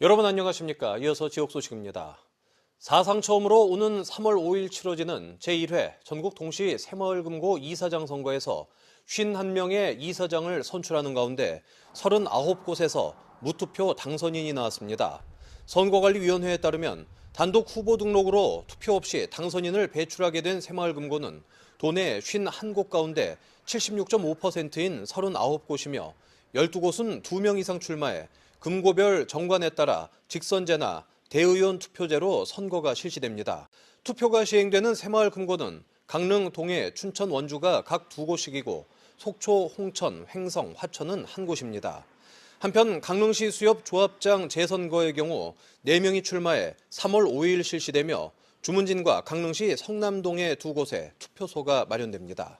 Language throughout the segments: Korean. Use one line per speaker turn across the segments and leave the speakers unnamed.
여러분 안녕하십니까? 이어서 지역 소식입니다. 사상 처음으로 오는 3월 5일 치러지는 제1회 전국 동시 새마을금고 이사장 선거에서 51명의 이사장을 선출하는 가운데 39곳에서 무투표 당선인이 나왔습니다. 선거관리위원회에 따르면 단독 후보 등록으로 투표 없이 당선인을 배출하게 된 새마을금고는 도내 51곳 가운데 76.5%인 39곳이며 12곳은 2명 이상 출마해 금고별 정관에 따라 직선제나 대의원 투표제로 선거가 실시됩니다. 투표가 시행되는 새마을 금고는 강릉, 동해, 춘천, 원주가 각 두 곳씩이고 속초, 홍천, 횡성, 화천은 한 곳입니다. 한편 강릉시 수협 조합장 재선거의 경우 4명이 출마해 3월 5일 실시되며 주문진과 강릉시 성남동의 두 곳에 투표소가 마련됩니다.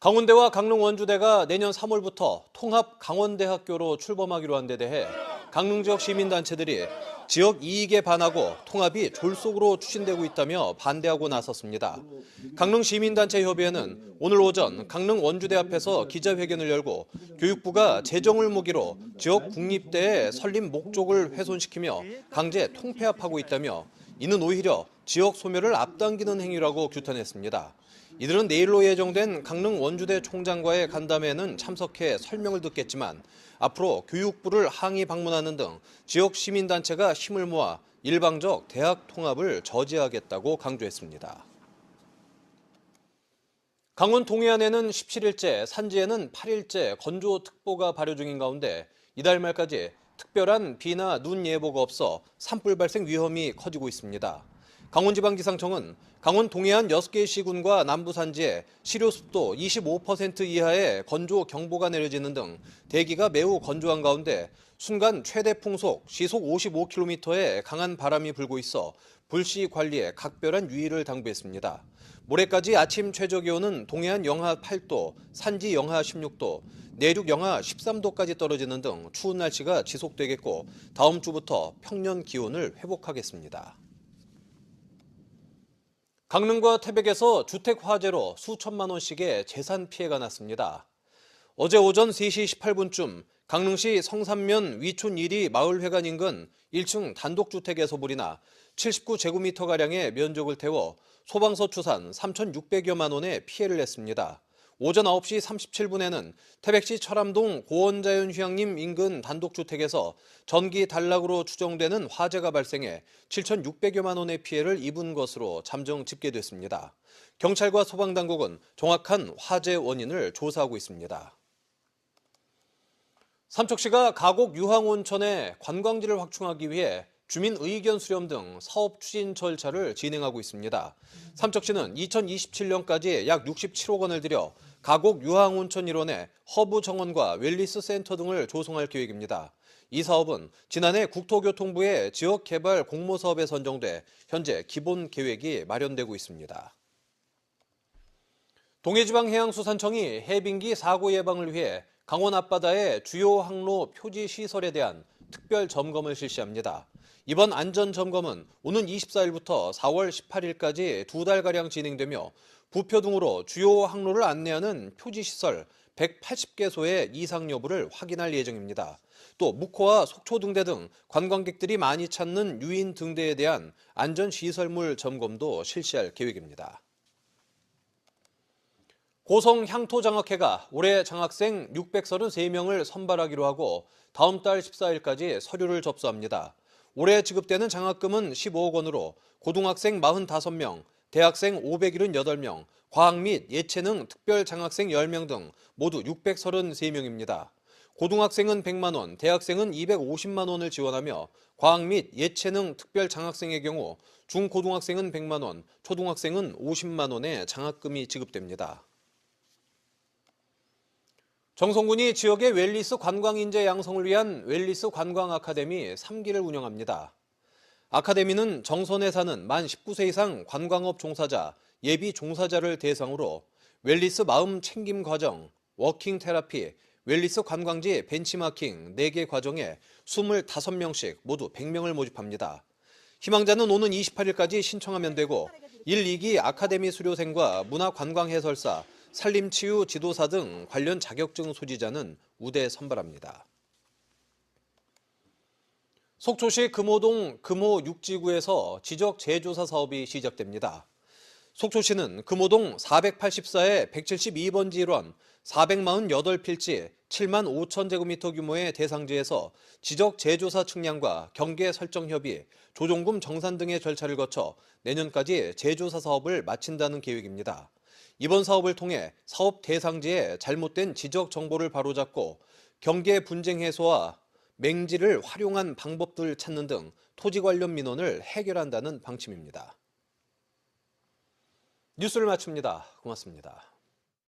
강원대와 강릉 원주대가 내년 3월부터 통합 강원대학교로 출범하기로 한 데 대해 강릉 지역 시민단체들이 지역 이익에 반하고 통합이 졸속으로 추진되고 있다며 반대하고 나섰습니다. 강릉 시민단체 협의회는 오늘 오전 강릉 원주대 앞에서 기자회견을 열고 교육부가 재정을 무기로 지역 국립대의 설립 목적을 훼손시키며 강제 통폐합하고 있다며 이는 오히려 지역 소멸을 앞당기는 행위라고 규탄했습니다. 이들은 내일로 예정된 강릉 원주대 총장과의 간담회에는 참석해 설명을 듣겠지만 앞으로 교육부를 항의 방문하는 등 지역 시민단체가 힘을 모아 일방적 대학 통합을 저지하겠다고 강조했습니다. 강원 동해안에는 17일째, 산지에는 8일째 건조특보가 발효 중인 가운데 이달 말까지 특별한 비나 눈 예보가 없어 산불 발생 위험이 커지고 있습니다. 강원지방기상청은 강원 동해안 6개 시군과 남부 산지에 시료 습도 25% 이하의 건조 경보가 내려지는 등 대기가 매우 건조한 가운데 순간 최대 풍속 시속 55km의 강한 바람이 불고 있어 불씨 관리에 각별한 유의를 당부했습니다. 모레까지 아침 최저 기온은 동해안 영하 8도, 산지 영하 16도, 내륙 영하 13도까지 떨어지는 등 추운 날씨가 지속되겠고 다음 주부터 평년 기온을 회복하겠습니다. 강릉과 태백에서 주택 화재로 수천만 원씩의 재산 피해가 났습니다. 어제 오전 3시 18분쯤 강릉시 성산면 위촌 1리 마을회관 인근 1층 단독주택에서 불이 나 79제곱미터가량의 면적을 태워 소방서 추산 3,600여만 원의 피해를 냈습니다. 오전 9시 37분에는 태백시 철암동 고원자연 휴양림 인근 단독주택에서 전기 단락으로 추정되는 화재가 발생해 7,600여만 원의 피해를 입은 것으로 잠정 집계됐습니다. 경찰과 소방당국은 정확한 화재 원인을 조사하고 있습니다. 삼척시가 가곡 유황온천에 관광지를 확충하기 위해 주민 의견 수렴 등 사업 추진 절차를 진행하고 있습니다. 삼척시는 2027년까지 약 67억 원을 들여 가곡 유황온천 일원에 허브 정원과 웰리스 센터 등을 조성할 계획입니다. 이 사업은 지난해 국토교통부의 지역개발 공모사업에 선정돼 현재 기본 계획이 마련되고 있습니다. 동해지방해양수산청이 해빙기 사고 예방을 위해 강원 앞바다의 주요 항로 표지 시설에 대한 특별 점검을 실시합니다. 이번 안전 점검은 오는 24일부터 4월 18일까지 두 달가량 진행되며 부표 등으로 주요 항로를 안내하는 표지시설 180개소의 이상 여부를 확인할 예정입니다. 또 묵호와 속초 등대 등 관광객들이 많이 찾는 유인 등대에 대한 안전시설물 점검도 실시할 계획입니다. 고성 향토장학회가 올해 장학생 633명을 선발하기로 하고 다음 달 14일까지 서류를 접수합니다. 올해 지급되는 장학금은 15억 원으로 고등학생 45명, 대학생 578명, 과학 및 예체능 특별 장학생 10명 등 모두 633명입니다. 고등학생은 100만 원, 대학생은 250만 원을 지원하며 과학 및 예체능 특별 장학생의 경우 중고등학생은 100만 원, 초등학생은 50만 원의 장학금이 지급됩니다. 정성군이 지역의 웰리스 관광 인재 양성을 위한 웰리스 관광 아카데미 3기를 운영합니다. 아카데미는 정선에 사는 만 19세 이상 관광업 종사자, 예비 종사자를 대상으로 웰리스 마음 챙김 과정, 워킹 테라피, 웰리스 관광지 벤치마킹 4개 과정에 25명씩 모두 100명을 모집합니다. 희망자는 오는 28일까지 신청하면 되고 1, 2기 아카데미 수료생과 문화관광 해설사, 산림치유 지도사 등 관련 자격증 소지자는 우대 선발합니다. 속초시 금호동 금호 육지구에서 지적 재조사 사업이 시작됩니다. 속초시는 금호동 484의 172번지 일원 448필지 7만 5천 제곱미터 규모의 대상지에서 지적 재조사 측량과 경계 설정 협의, 조종금 정산 등의 절차를 거쳐 내년까지 재조사 사업을 마친다는 계획입니다. 이번 사업을 통해 사업 대상지의 잘못된 지적 정보를 바로잡고 경계 분쟁 해소와 맹지를 활용한 방법들 찾는 등 토지 관련 민원을 해결한다는 방침입니다. 뉴스를 마칩니다. 고맙습니다.